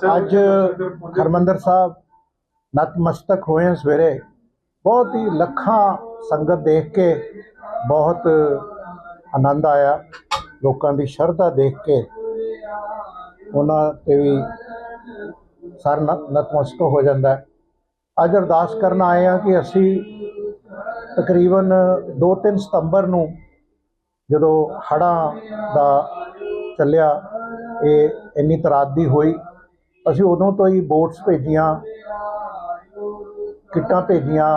ਅੱਜ ਹਰਮੰਦਰ ਸਾਹਿਬ ਨਤਮਸਤਕ ਹੋਏ ਸਵੇਰੇ। ਬਹੁਤ ਹੀ ਲੱਖਾਂ ਸੰਗਤ ਦੇਖ ਕੇ ਬਹੁਤ ਆਨੰਦ ਆਇਆ। ਲੋਕਾਂ ਦੀ ਸ਼ਰਧਾ ਦੇਖ ਕੇ ਉਹਨਾਂ ਤੇ ਵੀ ਸਰ ਨਤਮਸਤਕ ਹੋ ਜਾਂਦਾ ਹੈ। ਅੱਜ ਅਰਦਾਸ ਕਰਨ ਆਏ ਹਾਂ ਕਿ ਅਸੀਂ ਤਕਰੀਬਨ 2-3 ਸਤੰਬਰ ਨੂੰ ਜਦੋਂ ਹੜ੍ਹਾਂ ਦਾ ਚੱਲਿਆ, ਇਹ ਇੰਨੀ ਤਰਾਦੀ ਹੋਈ ਅਸੀਂ ਉਦੋਂ ਤੋਂ ਹੀ ਬੋਟਸ ਭੇਜੀਆਂ, ਕਿੱਟਾਂ ਭੇਜੀਆਂ,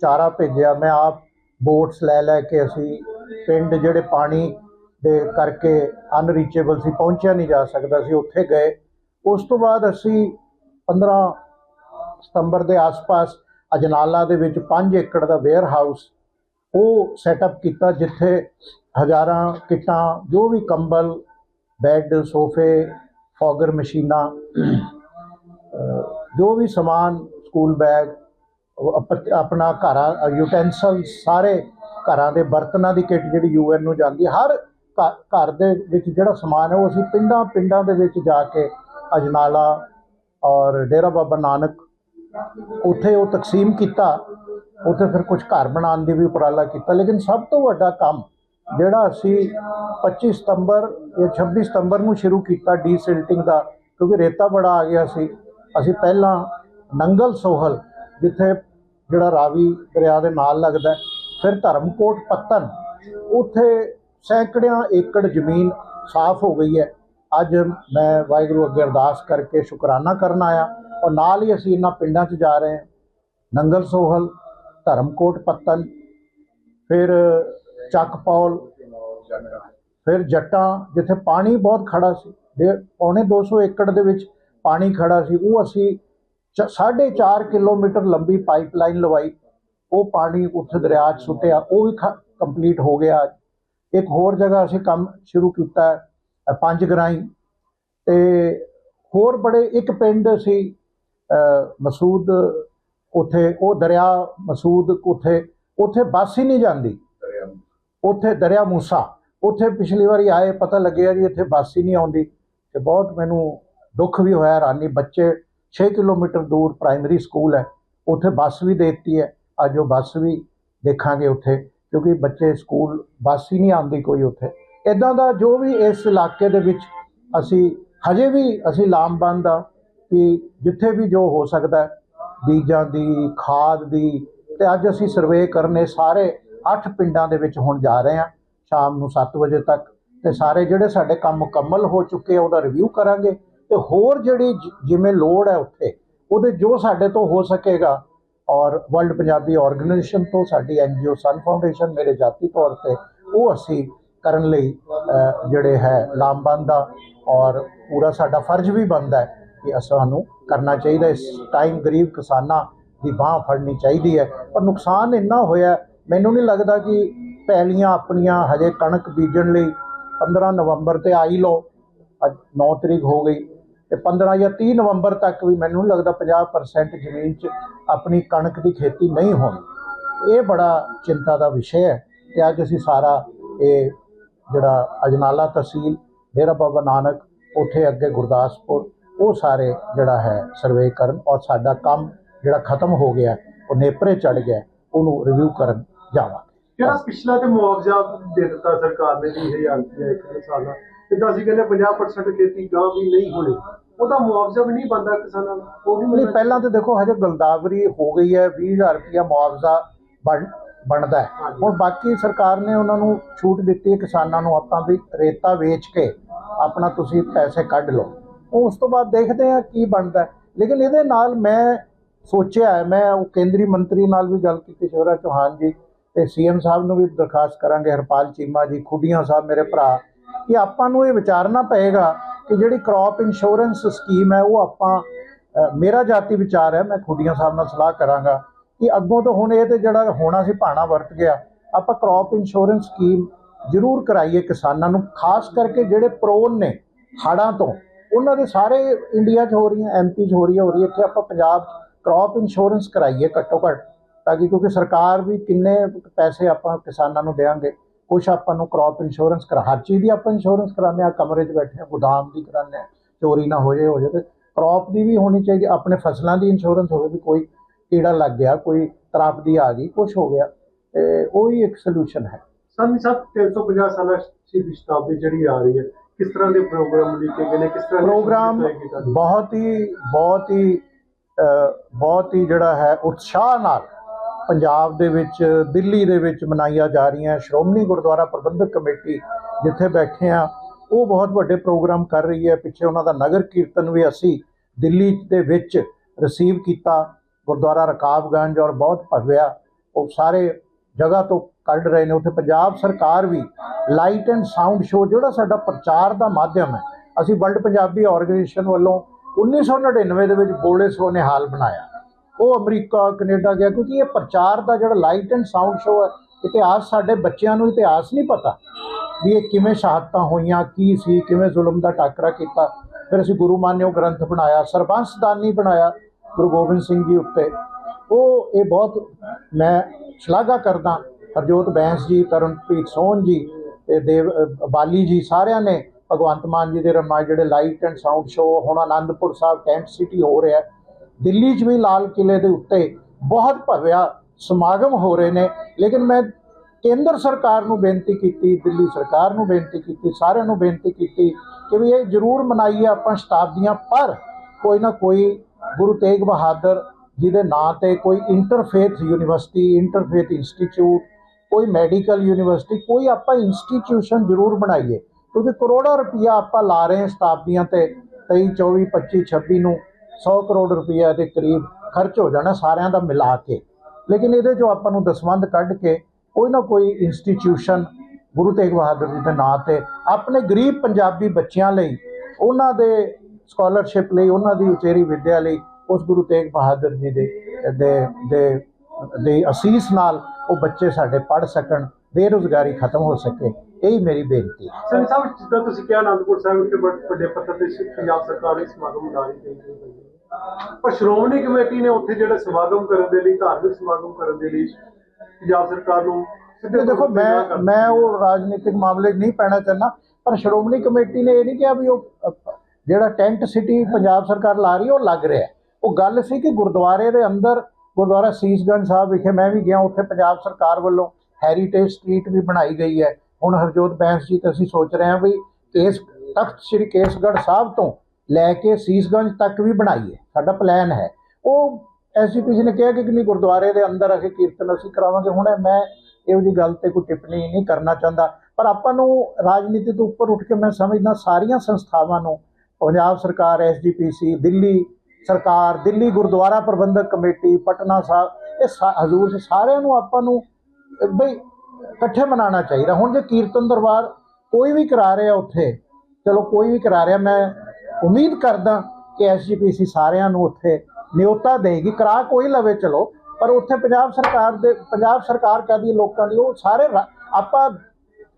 ਚਾਰਾ ਭੇਜਿਆ। ਮੈਂ ਆਪ ਬੋਟਸ ਲੈ ਲੈ ਕੇ ਅਸੀਂ ਪਿੰਡ ਜਿਹੜੇ ਪਾਣੀ ਦੇ ਕਰਕੇ ਅਨਰੀਚੇਬਲ ਸੀ, ਪਹੁੰਚਿਆ ਨਹੀਂ ਜਾ ਸਕਦਾ ਸੀ, ਉੱਥੇ ਗਏ। ਉਸ ਤੋਂ ਬਾਅਦ ਅਸੀਂ 15 ਸਤੰਬਰ ਦੇ ਆਸ-ਪਾਸ ਅਜਨਾਲਾ ਦੇ ਵਿੱਚ 5 ਏਕੜ ਦਾ ਵੇਅਰ ਹਾਊਸ ਉਹ ਸੈਟਅਪ ਕੀਤਾ, ਜਿੱਥੇ ਹਜ਼ਾਰਾਂ ਕਿੱਟਾਂ, ਜੋ ਵੀ ਕੰਬਲ ਬੈੱਡ ਸੋਫੇ ਫੋਗਰ ਮਸ਼ੀਨਾਂ ਜੋ ਵੀ ਸਮਾਨ ਸਕੂਲ ਬੈਗ ਆਪਣਾ ਘਰਾਂ ਯੂਟੈਂਸਲ ਸਾਰੇ ਘਰਾਂ ਦੇ ਬਰਤਨਾਂ ਦੀ ਕਿੱਟ ਜਿਹੜੀ ਯੂਐਨ ਨੂੰ ਜਾਂਦੀ, ਹਰ ਘ- ਘਰ ਦੇ ਵਿੱਚ ਜਿਹੜਾ ਸਮਾਨ ਹੈ ਉਹ ਅਸੀਂ ਪਿੰਡਾਂ ਪਿੰਡਾਂ ਦੇ ਵਿੱਚ ਜਾ ਕੇ ਅਜਨਾਲਾ ਔਰ ਡੇਰਾ ਬਾਬਾ ਨਾਨਕ ਉੱਥੇ ਉਹ ਤਕਸੀਮ ਕੀਤਾ, ਉੱਥੇ ਫਿਰ ਕੁਝ ਘਰ ਬਣਾਉਣ ਦੀ ਵੀ ਉਪਰਾਲਾ ਕੀਤਾ, ਲੇਕਿਨ ਸਭ ਤੋਂ ਵੱਡਾ ਕੰਮ ਜਿਹੜਾ ਅਸੀਂ 25 ਸਤੰਬਰ ਜਾਂ 26 ਸਤੰਬਰ ਨੂੰ ਸ਼ੁਰੂ ਕੀਤਾ ਡੀਸਿਲਟਿੰਗ ਦਾ, ਕਿਉਂਕਿ ਰੇਤਾ ਬੜਾ ਆ ਗਿਆ ਸੀ। ਅਸੀਂ ਪਹਿਲਾਂ ਨੰਗਲ ਸੋਹਲ, ਜਿੱਥੇ ਜਿਹੜਾ ਰਾਵੀ ਦਰਿਆ ਦੇ ਨਾਲ ਲੱਗਦਾ ਫਿਰ ਧਰਮਕੋਟ ਪੱਤਨ, ਉੱਥੇ ਸੈਂਕੜਿਆਂ ਏਕੜ ਜ਼ਮੀਨ ਸਾਫ਼ ਹੋ ਗਈ ਹੈ। ਅੱਜ ਮੈਂ ਵਾਹਿਗੁਰੂ ਅੱਗੇ ਅਰਦਾਸ ਕਰਕੇ ਸ਼ੁਕਰਾਨਾ ਕਰਨ ਆਇਆ ਔਰ ਨਾਲ ਹੀ ਅਸੀਂ ਇਹਨਾਂ ਪਿੰਡਾਂ 'ਚ ਜਾ ਰਹੇ ਹਾਂ। ਨੰਗਲ ਸੋਹਲ, ਧਰਮਕੋਟ ਪੱਤਨ, ਫਿਰ ਚੱਕਪੌਲ ਫਿਰ ਜੱਟਾਂ, ਜਿੱਥੇ ਪਾਣੀ ਬਹੁਤ ਖੜਾ ਸੀ ਦੇ ਪੌਣੇ 200 ਏਕੜ ਦੇ ਵਿੱਚ ਪਾਣੀ ਖੜਾ ਸੀ ਉਹ ਅਸੀਂ 4.5 ਕਿਲੋਮੀਟਰ ਲੰਬੀ ਪਾਈਪਲਾਈਨ ਲਵਾਈ ਉਹ ਪਾਣੀ ਉੱਥੇ ਦਰਿਆ 'ਚ ਸੁੱਟਿਆ ਉਹ ਵੀ ਕੰਪਲੀਟ ਹੋ ਗਿਆ ਇੱਕ ਹੋਰ ਜਗ੍ਹਾ ਅਸੀਂ ਕੰਮ ਸ਼ੁਰੂ ਕੀਤਾ ਪੰਜ ਗਰਾਈ। ਤੇ ਹੋਰ ਬੜੇ ਇੱਕ ਪਿੰਡ ਸੀ ਮਸੂਦ ਉੱਥੇ ਉਹ ਦਰਿਆ ਮਸੂਦ ਉੱਥੇ ਉੱਥੇ ਬੱਸ ਹੀ ਨਹੀਂ ਜਾਂਦੀ। ਉੱਥੇ ਦਰਿਆ ਮੂਸਾ। ਉੱਥੇ ਪਿਛਲੀ ਵਾਰੀ ਆਏ ਪਤਾ ਲੱਗਿਆ ਜੀ ਇੱਥੇ ਬੱਸ ਹੀ ਨਹੀਂ ਆਉਂਦੀ। ਤੇ ਬਹੁਤ ਮੈਨੂੰ ਦੁੱਖ ਵੀ ਹੋਇਆ ਰਾਨੀ, ਬੱਚੇ 6 ਕਿਲੋਮੀਟਰ ਦੂਰ ਪ੍ਰਾਇਮਰੀ ਸਕੂਲ ਹੈ, ਉੱਥੇ ਬੱਸ ਵੀ ਦੇ ਦਿੱਤੀ ਹੈ, ਅੱਜ ਉਹ ਬੱਸ ਵੀ ਦੇਖਾਂਗੇ ਉੱਥੇ, ਕਿਉਂਕਿ ਬੱਚੇ ਸਕੂਲ ਬੱਸ ਹੀ ਨਹੀਂ ਆਉਂਦੀ ਕੋਈ ਉੱਥੇ। ਇਦਾਂ ਦਾ ਜੋ ਵੀ ਇਸ ਇਲਾਕੇ ਦੇ ਵਿੱਚ ਅਸੀਂ, ਹਜੇ ਵੀ ਅਸੀਂ ਲਾਮਬੰਦ ਆ ਕਿ ਜਿੱਥੇ ਵੀ ਜੋ ਹੋ ਸਕਦਾ ਬੀਜਾਂ ਦੀ, ਖਾਦ ਦੀ, ਤੇ ਅੱਜ ਅਸੀਂ ਸਰਵੇ ਕਰਨੇ ਸਾਰੇ 8 ਪਿੰਡਾਂ ਦੇ ਵਿੱਚ ਹੁਣ ਜਾ ਰਹੇ ਹਾਂ, ਸ਼ਾਮ ਨੂੰ 7 ਵਜੇ ਤੱਕ, ਤੇ ਸਾਰੇ ਜਿਹੜੇ ਸਾਡੇ ਕੰਮ ਮੁਕੰਮਲ ਹੋ ਚੁੱਕੇ ਆ, ਉਹਦਾ ਰਿਵਿਊ ਕਰਾਂਗੇ। ਤੇ ਹੋਰ ਜਿਹੜੀ ਜ- ਜਿਵੇਂ ਲੋੜ ਹੈ ਉੱਥੇ, ਉਹਦੇ ਜੋ ਸਾਡੇ ਤੋਂ ਹੋ ਸਕੇਗਾ, ਔਰ ਵਰਲਡ ਪੰਜਾਬੀ ਆਰਗੇਨਾਈਜੇਸ਼ਨ ਤੋਂ, ਸਾਡੀ ਐਨਜੀਓ ਸਨ ਫਾਊਂਡੇਸ਼ਨ ਮੇਰੇ ਜਾਤੀ ਤੌਰ ਤੇ, ਉਹ ਅਸੀਂ ਕਰਨ ਲਈ ਜਿਹੜੇ ਹੈ ਲਾਮਬੰਦ ਆ, ਔਰ ਪੂਰਾ ਸਾਡਾ ਫਰਜ਼ ਵੀ ਬਣਦਾ ਹੈ ਕਿ ਸਾਨੂੰ ਕਰਨਾ ਚਾਹੀਦਾ ਇਸ ਟਾਈਮ ਗਰੀਬ ਕਿਸਾਨਾਂ ਦੀ ਬਾਹ ਫੜਨੀ ਚਾਹੀਦੀ ਹੈ। ਪਰ ਨੁਕਸਾਨ ਇੰਨਾ ਹੋਇਆ, ਮੈਨੂੰ ਨਹੀਂ ਲੱਗਦਾ ਕਿ ਪੈਲੀਆਂ ਆਪਣੀਆਂ ਹਜੇ ਕਣਕ ਬੀਜਣ ਲਈ 15 ਨਵੰਬਰ ਤੇ ਆਈ ਲਓ, ਅੱਜ 9 ਤਰੀਕ ਹੋ ਗਈ ਤੇ 15 ਜਾਂ 30 ਨਵੰਬਰ ਤੱਕ ਵੀ ਮੈਨੂੰ ਨਹੀਂ ਲੱਗਦਾ 50% ਜ਼ਮੀਨ 'ਚ ਆਪਣੀ ਕਣਕ ਦੀ ਖੇਤੀ ਨਹੀਂ ਹੋਣੀ। ਇਹ ਬੜਾ ਚਿੰਤਾ ਦਾ ਵਿਸ਼ਾ ਹੈ ਤੇ ਅੱਜ ਅਸੀਂ ਸਾਰਾ ਇਹ ਜਿਹੜਾ ਅਜਨਾਲਾ ਤਹਿਸੀਲ, ਡੇਰਾ ਬਾਬਾ ਨਾਨਕ, ਉੱਥੇ ਅੱਗੇ ਗੁਰਦਾਸਪੁਰ, ਉਹ ਸਾਰੇ ਜਿਹੜਾ ਹੈ ਸਰਵੇ ਕਰਨ ਔਰ ਸਾਡਾ ਕੰਮ ਜਿਹੜਾ ਖਤਮ ਹੋ ਗਿਆ, ਉਹ ਨੇਪਰੇ ਚੜ ਗਿਆ, ਉਹਨੂੰ ਰਿਵਿਊ ਕਰਨ ਜਾਵਾਂਗੇ। ਜਿਹੜਾ ਪਿਛਲਾ ਤੇ ਮੁਆਵਜ਼ਾ ਦੇ ਦਿੱਤਾ ਸਰਕਾਰ ਨੇ 20000 ਰੁਪਏ ਇੱਕ ਸਾਲ ਦਾ ਜਿੱਦਾਂ ਅਸੀਂ ਕਹਿੰਦੇ 50% ਖੇਤੀ ਗਾਂ ਵੀ ਨਹੀਂ ਹੋਣੀ। ਉਹਦਾ ਮੁਆਵਜ਼ਾ ਵੀ ਨਹੀਂ ਬੰਦਾ ਕਿਸਾਨਾਂ ਨੂੰ ਉਹ ਨਹੀਂ ਨਹੀਂ ਪਹਿਲਾਂ ਤਾਂ ਦੇਖੋ ਹਜੇ ਗਲਦਾਵਰੀ ਹੋ ਗਈ ਹੈ 20000 ਰੁਪਇਆ ਮੁਆਵਜ਼ਾ ਬਣ ਬਣਦਾ ਹੈ। ਹੁਣ ਬਾਕੀ ਸਰਕਾਰ ਨੇ ਉਹਨਾਂ ਨੂੰ ਛੂਟ ਦਿੱਤੀ ਹੈ ਕਿਸਾਨਾਂ ਨੂੰ ਆਪਾਂ ਵੀ ਰੇਤਾ ਵੇਚ ਕੇ ਆਪਣਾ ਤੁਸੀਂ ਪੈਸੇ ਕੱਢ ਲਓ ਉਹ ਉਸ ਤੋਂ ਬਾਅਦ ਦੇਖਦੇ ਆ ਕੀ ਬਣਦਾ ਹੈ। ਲੇਕਿਨ ਇਹਦੇ ਨਾਲ ਮੈਂ ਸੋਚਿਆ ਹੈ, ਮੈਂ ਉਹ ਕੇਂਦਰੀ ਮੰਤਰੀ ਨਾਲ ਵੀ ਗੱਲ ਕੀਤੀ ਸ਼ਿਵਰਾਜ ਚੌਹਾਨ ਜੀ ਤੇ ਸੀਐਮ ਸਾਹਿਬ ਨੂੰ ਵੀ ਦਰਖਾਸਤ ਕਰਾਂਗੇ ਹਰਪਾਲ ਚੀਮਾ ਜੀ ਖੁੱਡੀਆਂ ਸਾਹਿਬ ਮੇਰੇ ਭਰਾ ਕਿ ਆਪਾਂ ਨੂੰ ਇਹ ਵਿਚਾਰਨਾ ਪਏਗਾ ਕਿ ਜਿਹੜੀ ਕ੍ਰੌਪ ਇੰਸ਼ੋਰੈਂਸ ਸਕੀਮ ਹੈ, ਉਹ ਆਪਾਂ ਮੇਰਾ ਜਾਤੀ ਵਿਚਾਰ ਹੈ, ਮੈਂ ਖੁੱਡੀਆਂ ਸਾਹਿਬ ਨਾਲ ਸਲਾਹ ਕਰਾਂਗਾ ਕਿ ਅੱਗੋਂ ਤੋਂ ਹੁਣ ਇਹ ਤੇ ਜਿਹੜਾ ਹੋਣਾ ਸੀ, ਭਾਣਾ ਵਰਤ ਗਿਆ, ਆਪਾਂ ਕ੍ਰੌਪ ਇੰਸ਼ੋਰੈਂਸ ਸਕੀਮ ਜ਼ਰੂਰ ਕਰਾਈਏ ਕਿਸਾਨਾਂ ਨੂੰ, ਖਾਸ ਕਰਕੇ ਜਿਹੜੇ ਪ੍ਰੋਨ ਨੇ ਹੜ੍ਹਾਂ ਤੋਂ। ਉਹਨਾਂ ਦੇ ਸਾਰੇ ਇੰਡੀਆ 'ਚ ਹੋ ਰਹੀਆਂ ਐਮਪੀ 'ਚ ਹੋ ਰਹੀਆਂ, ਹੋ ਰਹੀ ਹੈ ਇੱਥੇ ਆਪਾਂ ਪੰਜਾਬ 'ਚ ਕ੍ਰੌਪ ਇੰਸ਼ੋਰੈਂਸ ਕਰਾਈਏ ਘੱਟੋ ਘੱਟ, ਤਾਂ ਕਿ ਕਿਉਂਕਿ ਸਰਕਾਰ ਵੀ ਕਿੰਨੇ ਪੈਸੇ ਆਪਾਂ ਕਿਸਾਨਾਂ ਨੂੰ ਦੇਵਾਂਗੇ ਕੁਛ ਆਪਾਂ ਨੂੰ ਕ੍ਰੌਪ ਇੰਸ਼ੋਰੈਂਸ ਕਰਾ ਹਰ ਚੀਜ਼ ਦੀ ਆਪਾਂ ਇੰਸ਼ੋਰੈਂਸ ਕਰਾਉਂਦੇ ਆ ਕਮਰੇ 'ਚ ਬੈਠੇ ਆ ਗੋਦਾਮ ਦੀ ਕਰਾਉਂਦੇ ਆ ਚੋਰੀ ਨਾ ਹੋ ਜਾਏ ਹੋ ਜਾਏ ਤੇ ਕ੍ਰੌਪ ਦੀ ਵੀ ਹੋਣੀ ਚਾਹੀਦੀ ਆਪਣੇ ਫਸਲਾਂ ਦੀ ਇੰਸ਼ੋਰੈਂਸ ਹੋਵੇ ਵੀ ਕੋਈ ਕੀੜਾ ਲੱਗ ਗਿਆ ਕੋਈ ਤਰਾਪਦੀ ਆ ਗਈ ਕੁਝ ਹੋ ਗਿਆ ਤੇ ਉਹ ਹੀ ਇੱਕ ਸੋਲੂਸ਼ਨ ਹੈ ਸੰਨੀ ਸਾਹਿਬ 350 ਸਾਲਾ ਸ਼ਹੀਦੀ ਸ਼ਤਾਬਦੀ ਜਿਹੜੀ ਆ ਰਹੀ ਹੈ ਕਿਸ ਤਰ੍ਹਾਂ ਦੇ ਪ੍ਰੋਗਰਾਮ ਲਿਖੇ ਗਏ ਨੇ ਕਿਸ ਤਰ੍ਹਾਂ ਦੀ ਪ੍ਰੋਗਰਾਮ? ਬਹੁਤ ਹੀ ਬਹੁਤ ਹੀ ਬਹੁਤ ਹੀ ਜਿਹੜਾ ਹੈ ਉਤਸ਼ਾਹ ਨਾਲ ਪੰਜਾਬ ਦੇ ਵਿੱਚ, ਦਿੱਲੀ ਦੇ ਵਿੱਚ ਮਨਾਈਆਂ ਜਾ ਰਹੀਆਂ ਸ਼੍ਰੋਮਣੀ ਗੁਰਦੁਆਰਾ ਪ੍ਰਬੰਧਕ ਕਮੇਟੀ ਜਿੱਥੇ ਬੈਠੇ ਆ ਉਹ ਬਹੁਤ ਵੱਡੇ ਪ੍ਰੋਗਰਾਮ ਕਰ ਰਹੀ ਹੈ। ਪਿੱਛੇ ਉਹਨਾਂ ਦਾ ਨਗਰ ਕੀਰਤਨ ਵੀ ਅਸੀਂ ਦਿੱਲੀ ਦੇ ਵਿੱਚ ਰਿਸੀਵ ਕੀਤਾ। ਗੁਰਦੁਆਰਾ ਰਕਾਬਗੰਜ ਔਰ ਬਹੁਤ ਭव्या ਉਹ ਸਾਰੇ ਜਗ੍ਹਾ ਤੋਂ ਕੱਢ ਰਹੇ ਨੇ। ਉੱਥੇ ਪੰਜਾਬ ਸਰਕਾਰ ਵੀ ਲਾਈਟ ਐਂਡ ਸਾਊਂਡ ਸ਼ੋਅ ਜਿਹੜਾ ਸਾਡਾ ਪ੍ਰਚਾਰ ਦਾ ਮਾਧਿਅਮ ਹੈ, ਅਸੀਂ ਵਰਲਡ ਪੰਜਾਬੀ ਆਰਗੇਨਾਈਜੇਸ਼ਨ ਵੱਲੋਂ 1999 ਦੇ ਵਿੱਚ ਬੋਲੇ ਸੋ ਨੇ ਹਾਲ ਬਣਾਇਆ। ਉਹ ਅਮਰੀਕਾ, ਕੈਨੇਡਾ ਗਿਆ, ਕਿਉਂਕਿ ਇਹ ਪ੍ਰਚਾਰ ਦਾ ਜਿਹੜਾ ਲਾਈਟ ਐਂਡ ਸਾਊਂਡ ਸ਼ੋਅ ਹੈ, ਇਤਿਹਾਸ ਸਾਡੇ ਬੱਚਿਆਂ ਨੂੰ ਇਤਿਹਾਸ ਨਹੀਂ ਪਤਾ ਵੀ ਇਹ ਕਿਵੇਂ ਸ਼ਹਾਦਤਾਂ ਹੋਈਆਂ, ਕੀ ਸੀ, ਕਿਵੇਂ ਜ਼ੁਲਮ ਦਾ ਟਾਕਰਾ ਕੀਤਾ। ਫਿਰ ਅਸੀਂ ਗੁਰੂ ਮਾਨਿਓ ਗ੍ਰੰਥ ਬਣਾਇਆ ਸਰਬੰਸਦਾਨੀ ਬਣਾਇਆ ਗੁਰੂ ਗੋਬਿੰਦ ਸਿੰਘ ਜੀ ਉੱਤੇ। ਉਹ ਇਹ ਬਹੁਤ ਮੈਂ ਸ਼ਲਾਘਾ ਕਰਦਾ, ਹਰਜੋਤ ਬੈਂਸ ਜੀ, ਤਰਨਪ੍ਰੀਤ ਸੋਹਨ ਜੀ ਤੇ ਦੇਵ ਬਾਲੀ ਜੀ ਸਾਰਿਆਂ ਨੇ ਭਗਵੰਤ ਮਾਨ ਜੀ ਦੇ ਰਮਾ ਜਿਹੜੇ ਲਾਈਟ ਐਂਡ ਸਾਊਂਡ ਸ਼ੋਅ ਹੁਣ ਆਨੰਦਪੁਰ ਸਾਹਿਬ ਟੈਂਟ ਸਿਟੀ ਹੋ ਰਿਹਾ ਦਿੱਲੀ 'ਚ ਵੀ ਲਾਲ ਕਿਲੇ ਦੇ ਉੱਤੇ ਬਹੁਤ ਭਵਿਆ ਸਮਾਗਮ ਹੋ ਰਹੇ ਨੇ। ਲੇਕਿਨ ਮੈਂ ਕੇਂਦਰ ਸਰਕਾਰ ਨੂੰ ਬੇਨਤੀ ਕੀਤੀ, ਦਿੱਲੀ ਸਰਕਾਰ ਨੂੰ ਬੇਨਤੀ ਕੀਤੀ, ਸਾਰਿਆਂ ਨੂੰ ਬੇਨਤੀ ਕੀਤੀ ਕਿ ਵੀ ਇਹ ਜ਼ਰੂਰ ਮਨਾਈਏ ਆਪਾਂ ਸ਼ਤਾਬਦੀਆਂ। ਪਰ ਕੋਈ ਨਾ ਕੋਈ ਗੁਰੂ ਤੇਗ ਬਹਾਦਰ ਜੀ ਦੇ ਨਾਂ ਤੇ ਕੋਈ ਇੰਟਰਫੇਥ ਯੂਨੀਵਰਸਿਟੀ ਇੰਟਰਫੇਥ ਇੰਸਟੀਚਿਊਟ ਕੋਈ ਮੈਡੀਕਲ ਯੂਨੀਵਰਸਿਟੀ ਕੋਈ ਆਪਾਂ ਇੰਸਟੀਚਿਊਸ਼ਨ ਜ਼ਰੂਰ ਬਣਾਈਏ। ਕਿਉਂਕਿ ਕਰੋੜਾਂ ਰੁਪਈਆ ਆਪਾਂ ਲਾ ਰਹੇ ਹਾਂ ਸ਼ਤਾਬਦੀਆਂ ਤੇ 23 24 25 26 ਨੂੰ। 100 ਕਰੋੜ ਰੁਪਈਆ ਦੇ ਕਰੀਬ ਖਰਚ ਹੋ ਜਾਣਾ ਸਾਰਿਆਂ ਦਾ ਮਿਲਾ ਕੇ। ਲੇਕਿਨ ਇਹਦੇ ਚੋਂ ਆਪਾਂ ਨੂੰ ਦਸਵੰਧ ਕੱਢ ਕੇ ਕੋਈ ਨਾ ਕੋਈ ਇੰਸਟੀਚਿਊਸ਼ਨ ਗੁਰੂ ਤੇਗ ਬਹਾਦਰ ਜੀ ਦੇ ਨਾਂ ਤੇ ਆਪਣੇ ਗਰੀਬ ਪੰਜਾਬੀ ਬੱਚਿਆਂ ਲਈ, ਉਹਨਾਂ ਦੇ ਸਕਾਲਰਸ਼ਿਪ ਲਈ, ਉਹਨਾਂ ਦੀ ਉਚੇਰੀ ਵਿੱਦਿਆ ਲਈ ਉਸ ਗੁਰੂ ਤੇਗ ਬਹਾਦਰ ਜੀ ਦੇ ਦੇ ਦੇ ਦੇ ਅਸੀਸ ਨਾਲ ਉਹ ਬੱਚੇ ਸਾਡੇ ਪੜ ਸਕਣ, ਬੇਰੁਜ਼ਗਾਰੀ ਖਤਮ ਹੋ ਸਕੇ, ਇਹੀ ਮੇਰੀ ਬੇਨਤੀ ਹੈ। ਸੰਨੀ ਸਾਹਿਬ, ਜਿੱਦਾਂ ਤੁਸੀਂ ਕਿਹਾ ਆਨੰਦਪੁਰ ਸਾਹਿਬ ਵਿੱਚ ਵੱਡੇ ਪੱਧਰ ਤੇ ਪੰਜਾਬ ਸਰਕਾਰ ਨੇ ਸਮਾਗਮ ਮਨਾ ਰਹੀ ਹੈ ਪਰ ਸ਼੍ਰੋਮਣੀ ਕਮੇਟੀ ਨੇ ਉੱਥੇ ਜਿਹੜਾ ਸਮਾਗਮ ਕਰਨ ਦੇ ਲਈ ਧਾਰਮਿਕ ਸਮਾਗਮ ਕਰਨ ਦੇ ਲਈ ਪੰਜਾਬ ਸਰਕਾਰ ਨੂੰ ਸਿੱਧੇ ਦੇਖੋ ਮੈਂ ਮੈਂ ਉਹ ਰਾਜਨੀਤਿਕ ਮਾਮਲੇ ਨਹੀਂ ਪੈਣਾ ਚਾਹੁੰਦਾ ਪਰ ਸ਼੍ਰੋਮਣੀ ਕਮੇਟੀ ਨੇ ਇਹ ਨਹੀਂ ਕਿਹਾ ਵੀ ਉਹ ਜਿਹੜਾ ਟੈਂਟ ਸਿਟੀ ਪੰਜਾਬ ਸਰਕਾਰ ਲਾ ਰਹੀ ਉਹ ਲੱਗ ਰਿਹਾ ਉਹ ਗੱਲ ਸੀ ਕਿ ਗੁਰਦੁਆਰੇ ਦੇ ਅੰਦਰ ਗੁਰਦੁਆਰਾ ਸੀਸਗੰਜ ਸਾਹਿਬ ਵਿਖੇ ਮੈਂ ਵੀ ਗਿਆ ਉੱਥੇ ਪੰਜਾਬ ਸਰਕਾਰ ਵੱਲੋਂ ਹੈਰੀਟੇਜ ਸਟਰੀਟ ਵੀ ਬਣਾਈ ਗਈ ਹੈ। ਹੁਣ ਹਰਜੋਤ ਬੈਂਸ ਜੀ ਤੇ ਅਸੀਂ ਸੋਚ ਰਹੇ ਹਾਂ ਵੀ ਕੇਸ ਤਖਤ ਸ੍ਰੀ ਕੇਸਗੜ੍ਹ ਸਾਹਿਬ ਤੋਂ ਲੈ ਕੇ ਸੀਸਗੰਜ ਤੱਕ ਵੀ ਬਣਾਈਏ। ਸਾਡਾ ਪਲਾਨ ਹੈ। ਉਹ ਐਸਜੀਪੀਸੀ ਨੇ ਕਿਹਾ ਕਿ ਨਹੀਂ, ਗੁਰਦੁਆਰੇ ਦੇ ਅੰਦਰ ਅਸੀਂ ਕੀਰਤਨ ਅਸੀਂ ਕਰਾਵਾਂਗੇ। ਹੁਣ ਮੈਂ ਇਹੋ ਜਿਹੀ ਗੱਲ ਤੇ ਕੋਈ ਟਿੱਪਣੀ ਨਹੀਂ ਕਰਨਾ ਚਾਹੁੰਦਾ। ਪਰ ਆਪਾਂ ਨੂੰ ਰਾਜਨੀਤੀ ਤੋਂ ਉੱਪਰ ਉੱਠ ਕੇ ਮੈਂ ਸਮਝਦਾ ਸਾਰੀਆਂ ਸੰਸਥਾਵਾਂ ਨੂੰ, ਪੰਜਾਬ ਸਰਕਾਰ ਐਸਜੀਪੀਸੀ ਦਿੱਲੀ ਸਰਕਾਰ, ਦਿੱਲੀ ਗੁਰਦੁਆਰਾ ਪ੍ਰਬੰਧਕ ਕਮੇਟੀ, ਪਟਨਾ ਸਾਹਿਬ, ਇਹ ਸਾ- ਹਜ਼ੂਰ ਸਾਰਿਆਂ ਨੂੰ ਆਪਾਂ ਨੂੰ ਬਈ ਇਕੱਠੇ ਮਨਾਉਣਾ ਚਾਹੀਦਾ। ਹੁਣ ਜੇ ਕੀਰਤਨ ਦਰਬਾਰ ਕੋਈ ਵੀ ਕਰਾ ਰਿਹਾ ਉੱਥੇ, ਚਲੋ ਕੋਈ ਵੀ ਕਰਾ ਰਿਹਾ, ਮੈਂ ਉਮੀਦ ਕਰਦਾ ਕਿ ਐਸਜੀਪੀਸੀ ਸਾਰਿਆਂ ਨੂੰ ਉੱਥੇ ਨਿਯੋਤਾ ਦੇਗੀ ਕਰਾ ਕੋਈ ਲਵੇ ਚਲੋ, ਪਰ ਉੱਥੇ ਪੰਜਾਬ ਸਰਕਾਰ ਦੇ, ਪੰਜਾਬ ਸਰਕਾਰ ਕਹਦੀ ਲੋਕਾਂ ਦੀ, ਉਹ ਸਾਰੇ ਰਾ- ਆਪਾਂ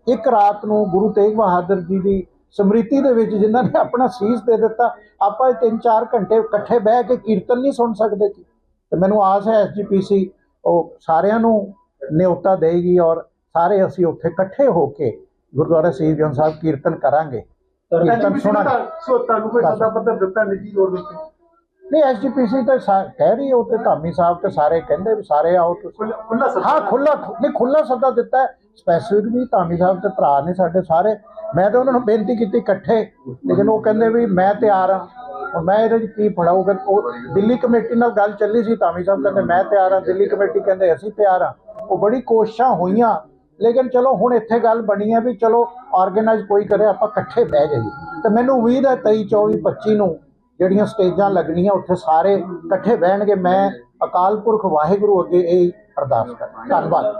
ਇੱਕ ਰਾਤ ਨੂੰ ਗੁਰੂ ਤੇਗ ਬਹਾਦਰ ਜੀ ਦੀ ਸਮ੍ਰਿਤੀ ਦੇ ਵਿੱਚ ਜਿਨ੍ਹਾਂ ਨੇ ਆਪਣਾ ਸੀਸ ਦੇ ਦਿੱਤਾ, ਆਪਾਂ ਇਹ ਤਿੰਨ ਚਾਰ ਘੰਟੇ ਇਕੱਠੇ ਬਹਿ ਕੇ ਕੀਰਤਨ ਨਹੀਂ ਸੁਣ ਸਕਦੇ ਕੀ ਤੇ ਮੈਨੂੰ ਆਸ ਹੈ ਐਸਜੀਪੀਸੀ ਉਹ ਸਾਰਿਆਂ ਨੂੰ ਨਿਯੋਤਾ ਦੇਗੀ ਔਰ ਸਾਰੇ ਅਸੀਂ ਉੱਥੇ ਇਕੱਠੇ ਹੋ ਕੇ ਗੁਰਦੁਆਰਾ ਸ਼ਹੀਦਗੰਜ ਸਾਹਿਬ ਕੀਰਤਨ ਕਰਾਂਗੇ। ਤੁਹਾਨੂੰ ਕੋਈ ਸੱਦਾ ਪੱਤਰ ਦਿੱਤਾ ਨਿੱਜੀ ਤੌਰ ਤੇ ਨਹੀਂ ਐਸਜੀਪੀਸੀ ਤਾਂ ਸਾ- ਕਹਿ ਰਹੀ ਹੈ ਉੱਥੇ ਧਾਮੀ ਸਾਹਿਬ ਤੇ ਸਾਰੇ ਕਹਿੰਦੇ ਵੀ ਸਾਰੇ ਆਓ ਤੁਸੀਂ। ਖੁੱਲਾ ਖੁੱਲਾ ਸੱਦਾ ਹਾਂ ਖੁੱਲਾ ਨਹੀਂ ਖੁੱਲਾ ਸੱਦਾ ਦਿੱਤਾ ਸਪੈਸੀਫਿਕ ਵੀ ਧਾਮੀ ਸਾਹਿਬ ਤੇ ਭਰਾ ਨੇ ਸਾਡੇ ਸਾਰੇ। ਮੈਂ ਤਾਂ ਉਹਨਾਂ ਨੂੰ ਬੇਨਤੀ ਕੀਤੀ ਇਕੱਠੇ ਲੇਕਿਨ ਉਹ ਕਹਿੰਦੇ ਵੀ ਮੈਂ ਤਿਆਰ ਹਾਂ। ਹੁਣ ਮੈਂ ਇਹਦੇ 'ਚ ਕੀ ਫੜਾਊਗਾ ਉਹ ਦਿੱਲੀ ਕਮੇਟੀ ਨਾਲ ਗੱਲ ਚੱਲੀ ਸੀ ਧਾਮੀ ਸਾਹਿਬ ਕਹਿੰਦੇ ਮੈਂ ਤਿਆਰ ਹਾਂ। ਦਿੱਲੀ ਕਮੇਟੀ ਕਹਿੰਦੇ ਅਸੀਂ ਤਿਆਰ ਹਾਂ। ਉਹ ਬੜੀ ਕੋਸ਼ਿਸ਼ਾਂ ਹੋਈਆਂ। ਲੇਕਿਨ ਚਲੋ ਹੁਣ ਇੱਥੇ ਗੱਲ ਬਣੀ ਹੈ ਵੀ ਚਲੋ ਆਰਗੇਨਾਈਜ਼ ਕੋਈ ਕਰੇ, ਆਪਾਂ ਇਕੱਠੇ ਬਹਿ ਜਾਈਏ। ਤੇ ਮੈਨੂੰ ਉਮੀਦ ਹੈ 23 24 25 ਨੂੰ ਜਿਹੜੀਆਂ ਸਟੇਜਾਂ ਲੱਗਣੀਆਂ, ਉੱਥੇ ਸਾਰੇ ਇਕੱਠੇ ਬਹਿਣਗੇ। ਮੈਂ ਅਕਾਲ ਪੁਰਖ ਵਾਹਿਗੁਰੂ ਅੱਗੇ ਇਹ ਅਰਦਾਸ ਕਰਦਾ। ਧੰਨਵਾਦ।